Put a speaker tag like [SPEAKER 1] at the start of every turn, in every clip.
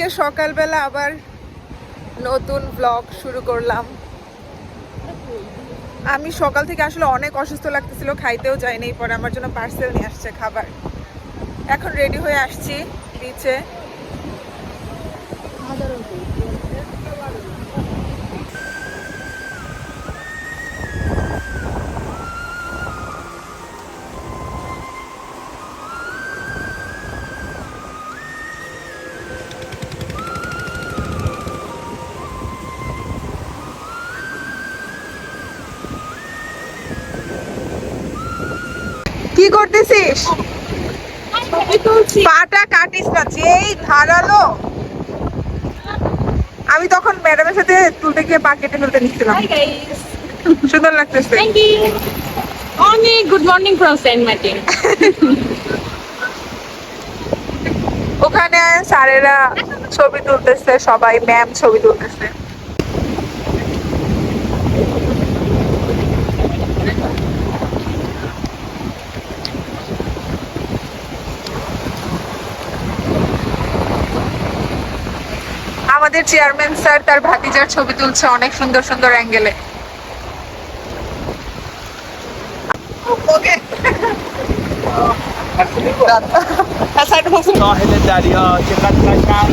[SPEAKER 1] আজকে সকালবেলা আবার নতুন ব্লগ শুরু করলাম। আমি সকাল থেকে আসলে অনেক অসুস্থ লাগতেছিল, খাইতেও যাইনি পরে আমার জন্য পার্সেল নিয়ে আসছে খাবার। এখন রেডি হয়ে আসছি বিচে কি করতেছিস? পাটা কাটিস না যেই ধারালো। আমি তখন ম্যাডামের সাথে তুলতে গিয়ে পা কেটে ফেলতে নিচ্ছিলাম। সুন্দর লাগতেছে।
[SPEAKER 2] অনেক good morning from saint Martin
[SPEAKER 1] ওখানে স্যারেরা ছবি তুলতেছে সবাই ম্যাম ছবি তুলতেছে। আমাদের চেয়ারম্যান স্যার তার ভাতিজার ছবি তুলছে অনেক সুন্দর সুন্দর অ্যাঙ্গেলে ওকে
[SPEAKER 3] ساحل دریا چقدر قشنگ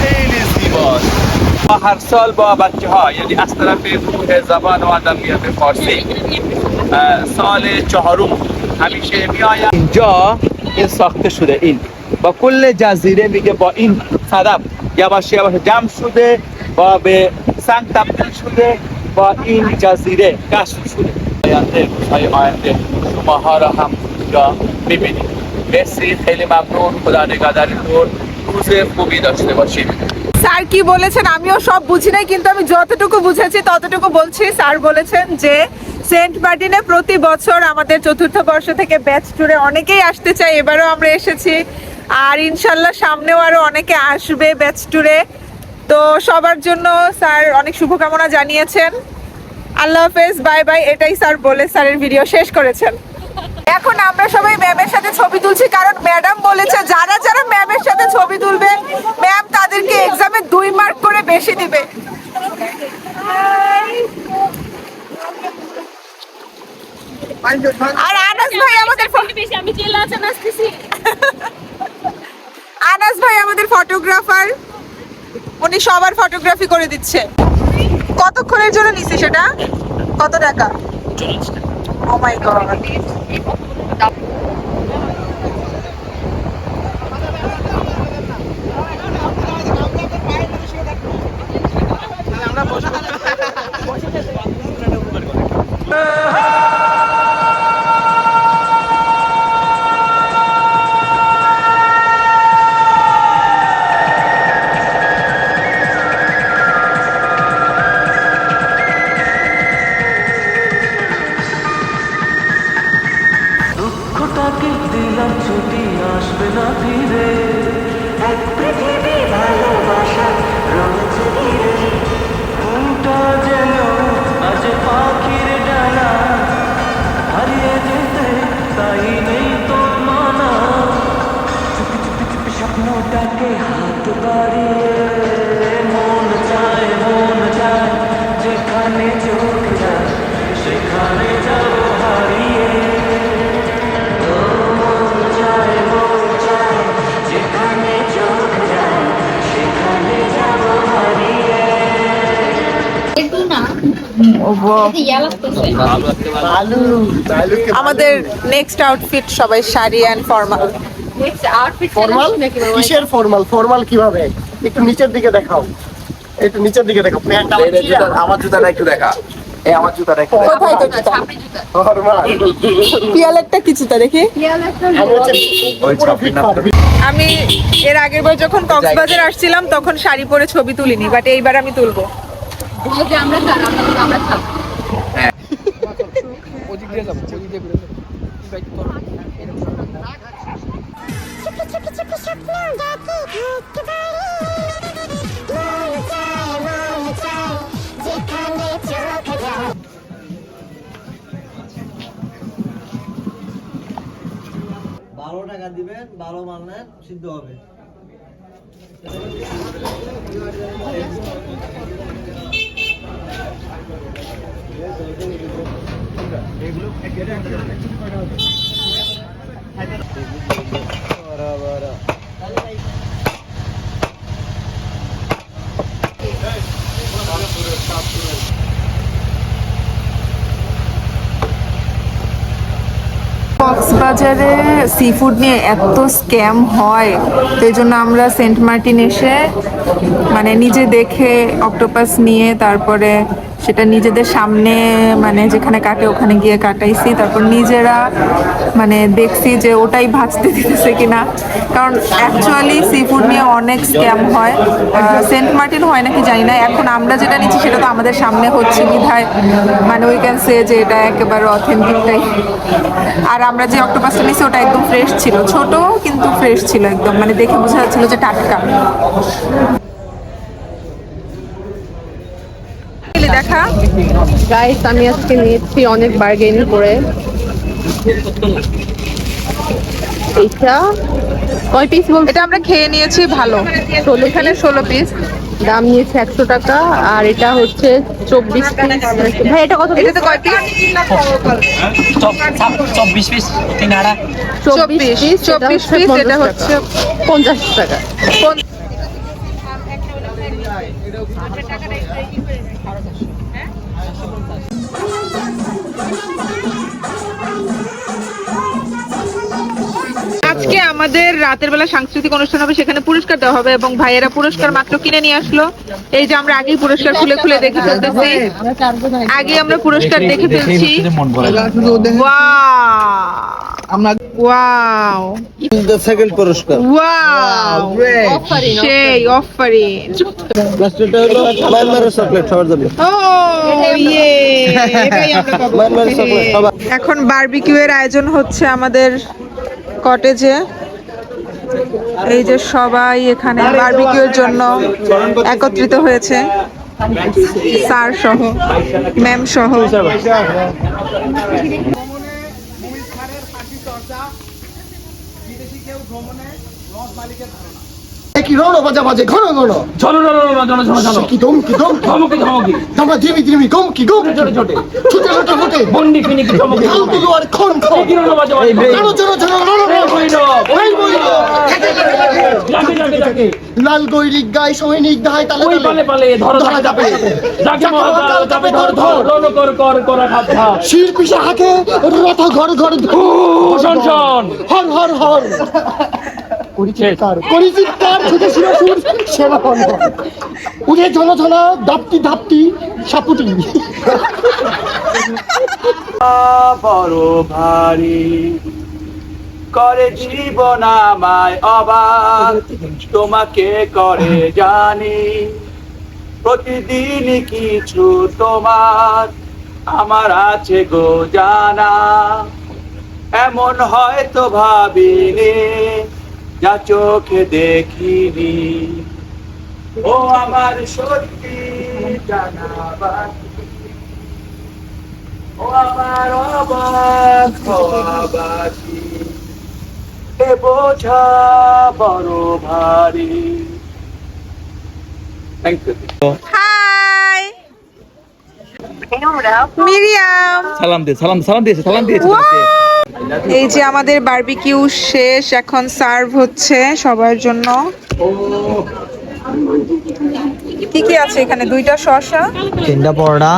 [SPEAKER 3] خیلی زیباست ما هر سال با بچه ها یعنی از طرف گروه زبان و ادبیات فارسی اه، سال چهارم همیشه میآیم اینجا این ساخته شده این با کل جزیره میگه با این صدف ইয়াবাসে ইয়াবাসে জামসুদে বা বে সাংতাপতেন সুদে, বা ইন জাজিরে কাশুসুদে আয়াতে সাই আয়াতে, সুমাহারা দর্শনে বসি
[SPEAKER 1] স্যার কি বলেছেন? আমিও সব বুঝি নাই, কিন্তু আমি যতটুকু বুঝেছি, ততটুকু বলছি। স্যার বলেছেন যে, সেন্ট মার্টিনে প্রতি বছর আমাদের চতুর্থ বর্ষ থেকে ব্যাচ টুরে অনেকেই আসতে চাই এবারও আমরা এসেছি। আর ইনশাল্লাহ সামনেও আরও অনেকে আসবে ব্যাচ ট্যুরে তো সবার জন্য স্যার অনেক শুভকামনা জানিয়েছেন। আল্লাহ হাফেজ বাই বাই এটাই স্যার বলে স্যারের ভিডিও শেষ করেছেন। এখন আমরা সবাই ম্যামের সাথে ছবি তুলছি, কারণ ম্যাডাম বলেছে যারা যারা ম্যামের সাথে ছবি তুলবে ম্যাম তাদেরকে এক্সামে দুই মার্ক করে বেশি দিবে। আর আনাস ভাই আমাদের
[SPEAKER 2] আমি জেলা আছে নাচতেছি
[SPEAKER 1] আনাস ভাই আমাদের ফটোগ্রাফার উনি সবার ফটোগ্রাফি করে দিচ্ছে। কতক্ষণের জন্য নিছে সেটা? কত টাকা? ও মাই গড আমাদের নেক্সট আউটফিট সবাই শাড়ি অ্যান্ড ফর্মাল
[SPEAKER 4] ফর্মাল কিসের ফর্মাল ফর্মাল কীভাবে? একটু নিচের দিকে দেখাও। একটু নিচের দিকে প্যান্ট আমার
[SPEAKER 3] জুতাটা একটু দেখা। এই আমার জুতাটা একটু
[SPEAKER 1] কোথায় তোর জুতা?
[SPEAKER 4] ফর্মাল
[SPEAKER 1] পিয়ালেরটা কি জুতা দেখি।
[SPEAKER 4] আমি
[SPEAKER 1] এর আগের বার যখন কক্সবাজার আসছিলাম তখন শাড়ি পরে ছবি তুলিনি বাট এইবার আমি তুলবো।
[SPEAKER 5] বারো টাকা দিবেন বারো মাল নেন সিদ্ধ হবে।
[SPEAKER 1] এগুলো কক্সবাজারে সি ফুড নিয়ে এত স্ক্যাম হয়, তো এই জন্য আমরা সেন্ট মার্টিন এসে মানে নিজে দেখে অক্টোপাস নিয়ে তারপরে সেটা নিজেদের সামনে মানে যেখানে কাটে ওখানে গিয়ে কাটাইছি। তারপর নিজেরা মানে দেখছি যে ওটাই ভাজতে দিতেছে কিনা। কারণ অ্যাকচুয়ালি সি ফুড নিয়ে অনেক স্ক্যাম হয়। সেন্ট মার্টিন হয় নাকি জানি না। এখন আমরা যেটা নিচ্ছি সেটা তো আমাদের সামনে হচ্ছে বিধায় মানে উই ক্যান সে যে এটা একেবারে অথেন্টিকটাই আর আমরা যে অক্টোপাসটা নিয়েছি ওটা একদম ফ্রেশ ছিল। ছোট কিন্তু ফ্রেশ ছিল একদম। মানে দেখে বোঝা যাচ্ছিল যে টাটকা। দেখা।
[SPEAKER 2] গাইস আমি আজকে নিয়েছি অনেক বার্গেন করে। এইটা কয় পিস বলতে?
[SPEAKER 1] এটা আমরা খেয়ে নিয়েছি ভালো।
[SPEAKER 2] ষোলো
[SPEAKER 1] এখানে ষোলো পিস
[SPEAKER 2] দাম নিয়েছে একশো টাকা আর এটা হচ্ছে চব্বিশ ভাই এটা কত
[SPEAKER 1] এটাতে কয় পিস
[SPEAKER 5] চব্বিশ পিস
[SPEAKER 1] চব্বিশ চব্বিশ পিস এটা হচ্ছে
[SPEAKER 2] পঞ্চাশ টাকা।
[SPEAKER 1] আমাদের রাতের বেলা সাংস্কৃতিক অনুষ্ঠান হবে সেখানে পুরস্কার দেওয়া হবে এবং ভাইয়েরা পুরস্কার মাত্র কিনে নিয়ে আসলো। এই যে আমরা আগেই পুরস্কার খুলে খুলে দেখে ফেলতেছি। আগে আমরা পুরস্কার দেখে ফেলছি। ওয়াও।
[SPEAKER 4] সেকেন্ড পুরস্কার।
[SPEAKER 1] ওয়াও। সেই অফারিং
[SPEAKER 4] লাস্টটা হলো মায়ানমারের চকলেট সবার জন্য।
[SPEAKER 1] ও ইয়ে। এখন বারবিকিউ এর আয়োজন হচ্ছে আমাদের কটেজে এই যে সবাই এখানে বার্বিকিউর জন্য একত্রিত হয়েছে। স্যার সহ ম্যাম সহ।
[SPEAKER 4] কি রণ বাজা বাজে ঘন ঘন
[SPEAKER 5] ঝনো ঝনো ঝনো ঝনো ঝনো
[SPEAKER 4] কি দম কি দম
[SPEAKER 5] ধমকি ধমকি।
[SPEAKER 4] দামা দিমি দিমি গম কি গম ছোটে ছোটে ছোটে ছোটে ছোটে।
[SPEAKER 5] বন্ডি ফিনিকি ধমকি।
[SPEAKER 4] ঝালগুলো আর খন খন
[SPEAKER 5] কিরণ বাজে বাজে বইলো যাকে যাকে যাকে
[SPEAKER 4] লাল গৈরিক গায় সৈনিক দায় তালে
[SPEAKER 5] ওই পালে পালে ধর
[SPEAKER 4] ধরা যাবে।
[SPEAKER 5] যাকে মহাকাল যাবে ধর ধর রণ কর কর কর খাপ খাপ
[SPEAKER 4] শির পিছে হাকে রথ ঘর ঘর
[SPEAKER 5] শোন শোন।
[SPEAKER 4] হর হর হর। ছুটে ছিল সেবা দাপটি ধাপটি সাপুটি।
[SPEAKER 3] বড় ভারী করে জীবন আমায় অবাক। তোমাকে করে জানি প্রতিদিন কিছু তোমার। আমার আছে গো জানা এমন হয়তো ভাবিনি। যা চোখে দেখিনি। ও আমার সত্যি জানা ও আমার অবাক হওয়া বাকি। এ বোঝা বড় ভারী। থ্যাংক ইউ
[SPEAKER 1] হাই মিরিয়াম
[SPEAKER 5] সালাম দিয়ে সালাম সালাম দিয়েছে সালাম দিয়েছে
[SPEAKER 1] এই যে আমাদের বারবিকিউ শেষ এখন সার্ভ হচ্ছে সবার জন্য। কি কি আছে এখানে? দুইটা শসা
[SPEAKER 6] তিনটা পরোটা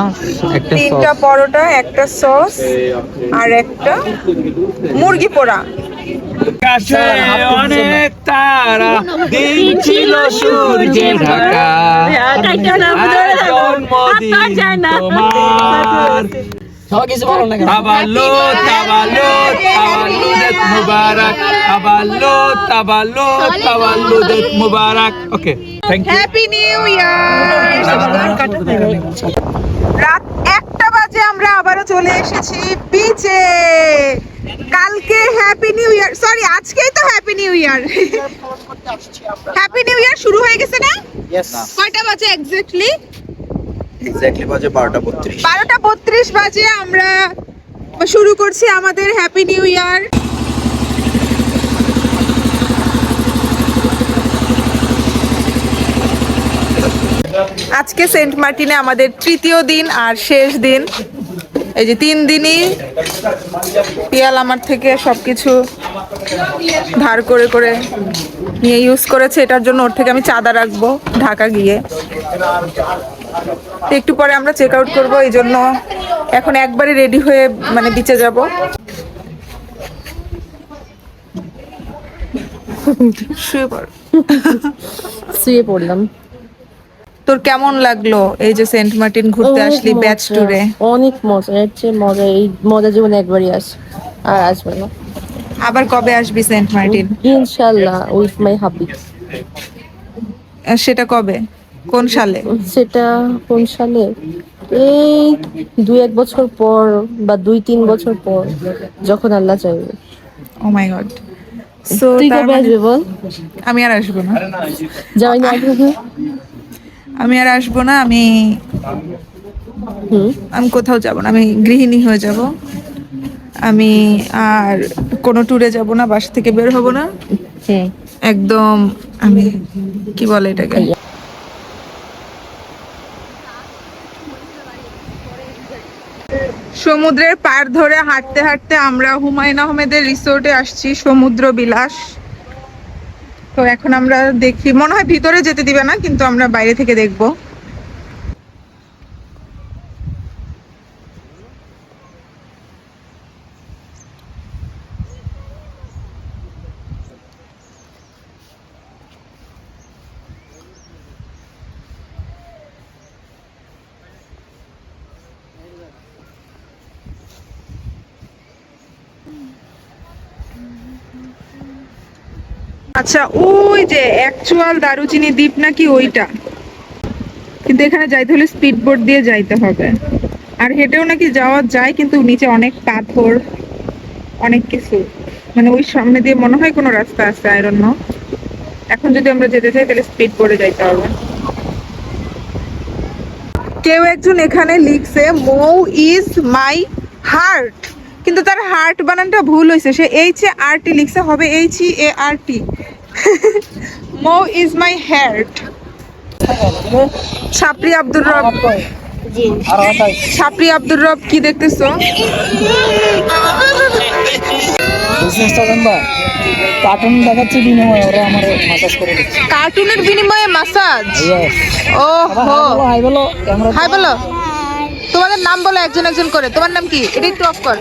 [SPEAKER 6] একটা
[SPEAKER 1] তিনটা
[SPEAKER 6] সস।
[SPEAKER 1] পরোটা একটা সস আর একটা মুরগি পোড়া।
[SPEAKER 3] আকাশে অনেক তারা দিন ছিল সূর্যে ঢাকা। তোমার।
[SPEAKER 6] সবাই কিছু বলো না কেন?
[SPEAKER 3] তাবালো তাবালো তাবাল্লুদ মুবারক তাবাল্লো তাবাল্লো তাবাল্লুদ মুবারক। Okay thank you
[SPEAKER 1] happy new year রাত একটা বাজে আমরা আবারও চলে এসেছি বিচে কালকে হ্যাপি নিউ ইয়ার সরি আজকেই তো happy new year happy new year শুরু হয়ে গেছে না? কয়টা বাজে এক্স্যাক্টলি
[SPEAKER 7] এক্স্যাক্টলি বাজে বারোটা বত্রিশ।
[SPEAKER 1] বারোটা বত্রিশ বাজে আমরা শুরু করছি আমাদের হ্যাপি নিউ ইয়ার আজকে সেন্ট মার্টিনে আমাদের তৃতীয় দিন আর শেষ দিন। এই যে তিন দিনই পিয়াল আমার থেকে সবকিছু ধার করে করে নিয়ে ইউজ করেছে। এটার জন্য ওর থেকে আমি চাঁদা রাখব ঢাকা গিয়ে। একটু পরে আমরা চেক আউট করব এই জন্য এখন একবারে রেডি হয়ে মানে বিচে যাব। শুয়ে পড়।
[SPEAKER 2] শুয়ে পড়লাম।
[SPEAKER 1] তোর কেমন লাগল এই যে সেন্ট মার্টিন ঘুরতে আসলি ব্যাচ ট্যুরে
[SPEAKER 2] অনেক মজা এর চেয়ে মজা এই মজা জীবনে একবারই আস আর আসবে না।
[SPEAKER 1] আবার কবে আসবি সেন্ট মার্টিন?
[SPEAKER 2] ইনশাল্লাহ উইথ মাই হাবি
[SPEAKER 1] সেটা কবে? কোন সালে?
[SPEAKER 2] সেটা কোন সালে? এই দুই এক বছর পর বা দুই তিন বছর পর যখন আল্লাহ চাইবে।
[SPEAKER 1] ও মাই গড সো
[SPEAKER 2] তুই কবে আসবে বল?
[SPEAKER 1] আমি আর আসব না।
[SPEAKER 2] যাই না?
[SPEAKER 1] আমি আর আসব না আমি
[SPEAKER 2] হুম।
[SPEAKER 1] আমি কোথাও যাব না আমি গৃহিণী হয়ে যাব। আমি আর কোনো ট্যুরে যাব না বাসা থেকে বের হব না। একদম আমি কি বলে এটাকে? সমুদ্রের পার ধরে হাঁটতে হাঁটতে আমরা হুমায়ুন আহমেদের রিসোর্টে আসছি সমুদ্র বিলাস তো এখন আমরা দেখি, মনে হয় ভিতরে যেতে দিবে না, কিন্তু আমরা বাইরে থেকে দেখব। আচ্ছা ওই যে অ্যাকচুয়াল দারুচিনি দ্বীপ নাকি ওইটা? কিন্তু এখানে যাইতে হলে স্পিড বোট দিয়ে যাইতে হবে। আর হেঁটেও নাকি যাওয়া যায়, কিন্তু নিচে অনেক পাথর, অনেক কিছু। মানে ওই সামনে দিয়ে মনে হয় কোনো রাস্তা আছে আয়রন এখন যদি আমরা যেতে চাই, তাহলে স্পিড বোটে যাইতে হবে। কেউ একজন এখানে লিখছে, মৌ ইজ মাই হার্ট। কিন্তু তার হার্ট বানানটা ভুল হয়েছে সে এইচ এ আর টি লিখছে, হবে H E A R T Mou is my heart ছাপরি Abdur Rob ছাপরি আব্দুর রব কি দেখতেছো?
[SPEAKER 6] কার্টুন দেখাচ্ছে বিনিময়ে ওরা আমার মাসাজ করে দিচ্ছে।
[SPEAKER 1] কার্টুনের বিনিময়ে মাসাজ ও হো
[SPEAKER 6] হাই বলো
[SPEAKER 1] হাই বলো তোমাদের নাম বলো একজন একজন করে। তোমার নাম কি? এটা একটু অফ কর।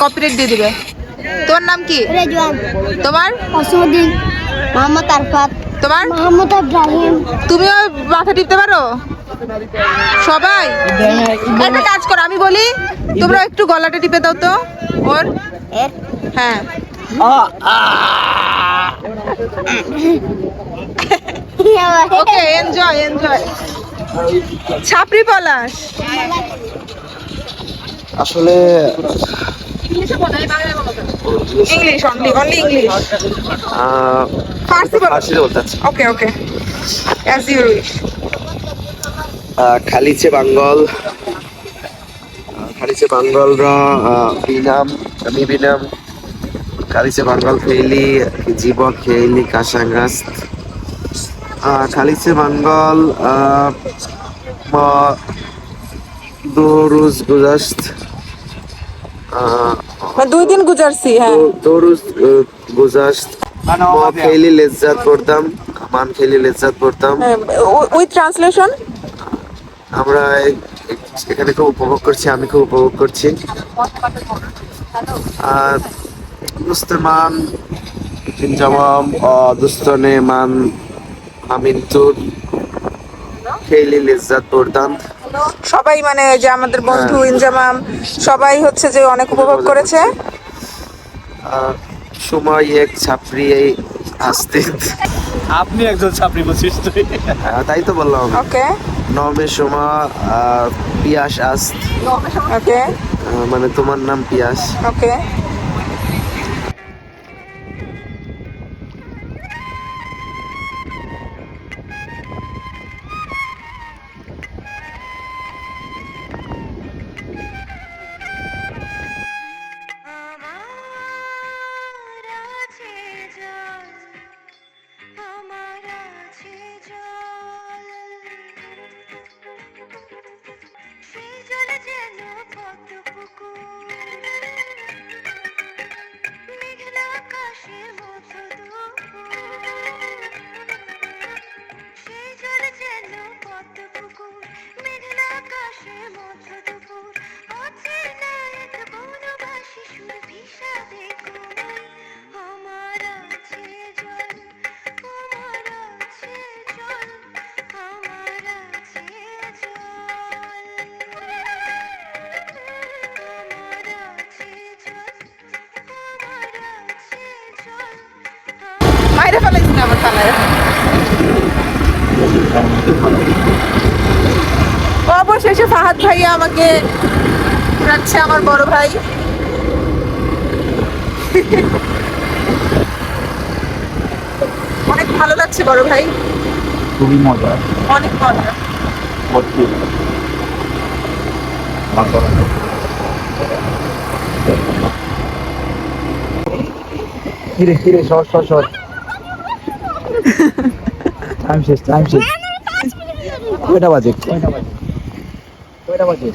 [SPEAKER 1] কপিরাইট দিয়ে দিবে। তোমার নাম কি?
[SPEAKER 8] রেজওয়ান।
[SPEAKER 1] তোমার?
[SPEAKER 8] অসুদ্দিন মোহাম্মদ আরফাত
[SPEAKER 1] তোমার?
[SPEAKER 8] মোহাম্মদ ইব্রাহিম।
[SPEAKER 1] তুমিও মাথা টিপতে পারো? সবাই? একটা কাজ করো আমি বলি তোমরা একটু গলাটা টিপে দাও তো ওর। হ্যাঁ। ওকে এনজয় এনজয় ছাপরি পলাশ।
[SPEAKER 7] আসলে
[SPEAKER 1] English only
[SPEAKER 7] only
[SPEAKER 1] English possible?
[SPEAKER 7] Possible বলতে
[SPEAKER 1] okay okay as your
[SPEAKER 7] wish খালিছে বাঙ্গল। খালিছে বাঙ্গলরা বিনাম আমি বিনাম। খালিছে বাঙ্গল খেলি জীবন খেলি কাশাঙ্গাস্ত খালিছে বাঙ্গল দু গুজাস্ত। মানে
[SPEAKER 1] দুই দিন গুজারছি হ্যাঁ।
[SPEAKER 7] দু গুজাস্ত। খেলি লেজ্জাত পড়তাম মান খেলি লেজ্জাত পড়তাম।
[SPEAKER 1] হ্যাঁ, ওই ট্রান্সলেশন
[SPEAKER 7] আমরা এখানে খুব উপভোগ করছি আমি খুব উপভোগ করছি। আর মুসলমান জামাম দুস্তনে মান আমিনতুর খেলি লেজ্জাত পড়তাম।
[SPEAKER 1] সবাই মানে যে আমাদের বন্ধু হ্যাঁ। ইনজামাম সবাই হচ্ছে যে অনেক উপভোগ করেছে।
[SPEAKER 7] আর সময় এক ছাপড়ি এই আসতে।
[SPEAKER 5] আপনি একজন ছাপড়ি বলছিস তুই
[SPEAKER 7] তাই তো বললাম।
[SPEAKER 1] ওকে
[SPEAKER 7] নমে সময় আহ, পিয়াস আস্ত।
[SPEAKER 1] ওকে
[SPEAKER 7] মানে তোমার নাম পিয়াস।
[SPEAKER 1] ওকে মাইরে ফেলাইছি না আমার খালায় অবশেষে ফাহাদ ভাইয়া আমাকে রাখছে আমার বড় ভাই। অনেক ভালো লাগছে বড় ভাই।
[SPEAKER 5] খুবই মজা।
[SPEAKER 1] অনেক মজা।
[SPEAKER 5] কিরে কিরে সর সর সর। টাইম শেষ টাইম শেষ কয়টা বাজে? কয়টা বাজে? কয়টা বাজে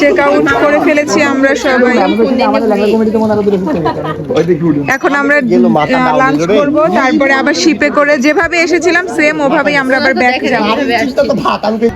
[SPEAKER 1] চেক আউট করে ফেলেছি আমরা সবাই।
[SPEAKER 5] মনে
[SPEAKER 1] এখন আমরা লাঞ্চ করব তারপরে আবার শিপে করে যেভাবে এসেছিলাম সেম ওভাবেই আমরা আবার ব্যাক যাব।
[SPEAKER 4] চিন্তা আমি তো-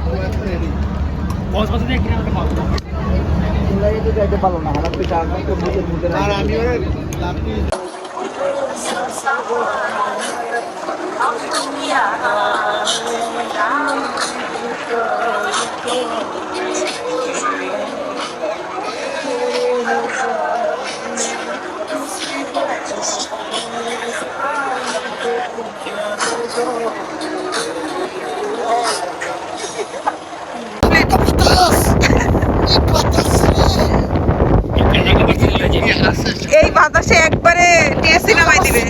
[SPEAKER 1] এই বাতাসে একবারে টিএসসি নামাই দিবে।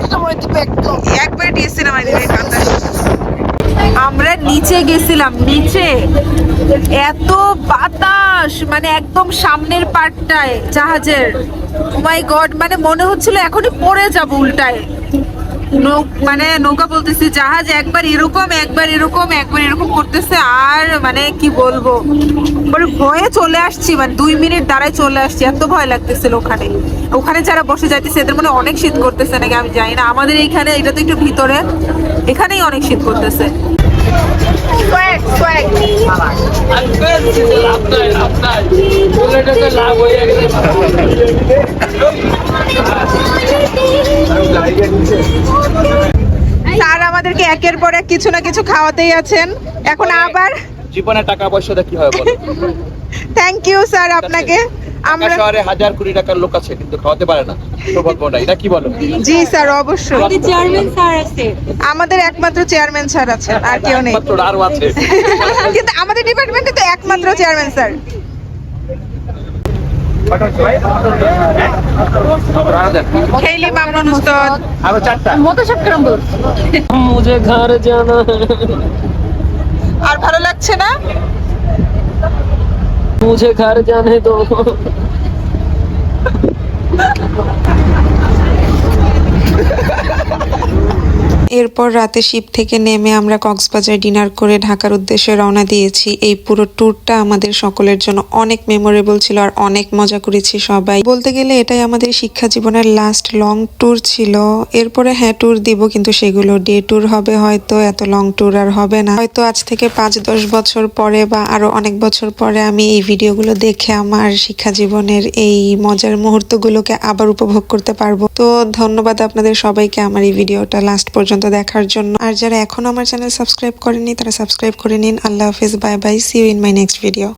[SPEAKER 1] একবারে টিএসসি নামাই দিবে। আমরা নিচে গেছিলাম, নিচে। এত বাতাস মানে একদম সামনের পার্টটায় জাহাজের। মাই গড মানে মনে হচ্ছিল এখনই পড়ে যাব উল্টায়। মানে নৌকা বলতেছি, জাহাজ একবার এরকম একবার এরকম একবার এরকম করতেছে, আর মানে কি বলব? মানে ভয়ে চলে আসছি মানে দুই মিনিট দাঁড়ায় চলে আসছি, এত ভয় লাগতেছিল ওখানে। ওখানে যারা বসে যাইতেছে, এদের মনে অনেক শীত করতেছে নাকি, আমি জানি না। আমাদের এইখানে, এটা তো একটু ভিতরে, এখানেই অনেক শীত করতেছে। Swag, swag.
[SPEAKER 5] লাভ নাই লাভ নাই বুলেটে লাভ হয়ে গেলে
[SPEAKER 1] স্যার আমাদেরকে একের পর এক কিছু না কিছু খাওয়াতেই আছেন। এখন আবার
[SPEAKER 3] জীবনে টাকা পয়সা দিয়ে কি হয়
[SPEAKER 1] থ্যাংক ইউ স্যার আপনাকে। আমরা
[SPEAKER 3] শহরে হাজার কোটি টাকার লোক আছে কিন্তু খাওয়াতে পারে না। সৌভাগ্য না এটা কি বলো?
[SPEAKER 1] জি স্যার অবশ্যই। আমাদের একমাত্র চেয়ারম্যান স্যার আছেন আর কেউ নেই।
[SPEAKER 3] একমাত্র আরও আছে।
[SPEAKER 1] কিন্তু আমাদের ডিপার্টমেন্টে তো একমাত্র চেয়ারম্যান স্যার।
[SPEAKER 5] ঘর জানা।
[SPEAKER 1] আর ভালো লাগছে না?
[SPEAKER 5] মুঝে ঘর জানে দো
[SPEAKER 9] এরপর রাতে শিপ থেকে নেমে আমরা কক্সবাজার ডিনার করে ঢাকার উদ্দেশ্যে রওনা দিয়েছি। এই পুরো ট্যুরটা আমাদের সকলের জন্য অনেক মেমোরেবল ছিল আর অনেক মজা করেছি সবাই। বলতে গেলে এটাই আমাদের শিক্ষা জীবনের লাস্ট লং ট্যুর ছিল। এরপরে হ্যাঁ ট্যুর দিব কিন্তু সেগুলো ডে ট্যুর হবে হয়তো, এত লং ট্যুর আর হবে না। হয়তো আজ থেকে পাঁচ, দশ বছর পরে বা আরও অনেক বছর পরে আমি এই ভিডিওগুলো দেখে আমার শিক্ষা জীবনের এই মজার মুহূর্তগুলোকে আবার উপভোগ করতে পারব। তো ধন্যবাদ আপনাদের সবাইকে আমার এই ভিডিওটা লাস্ট পর্যন্ত দেখার জন্য। আর যারা এখনও আমার চ্যানেল সাবস্ক্রাইব করেনি তারা সাবস্ক্রাইব করে নিন। আল্লাহ হাফিজ, bye bye see you in my next video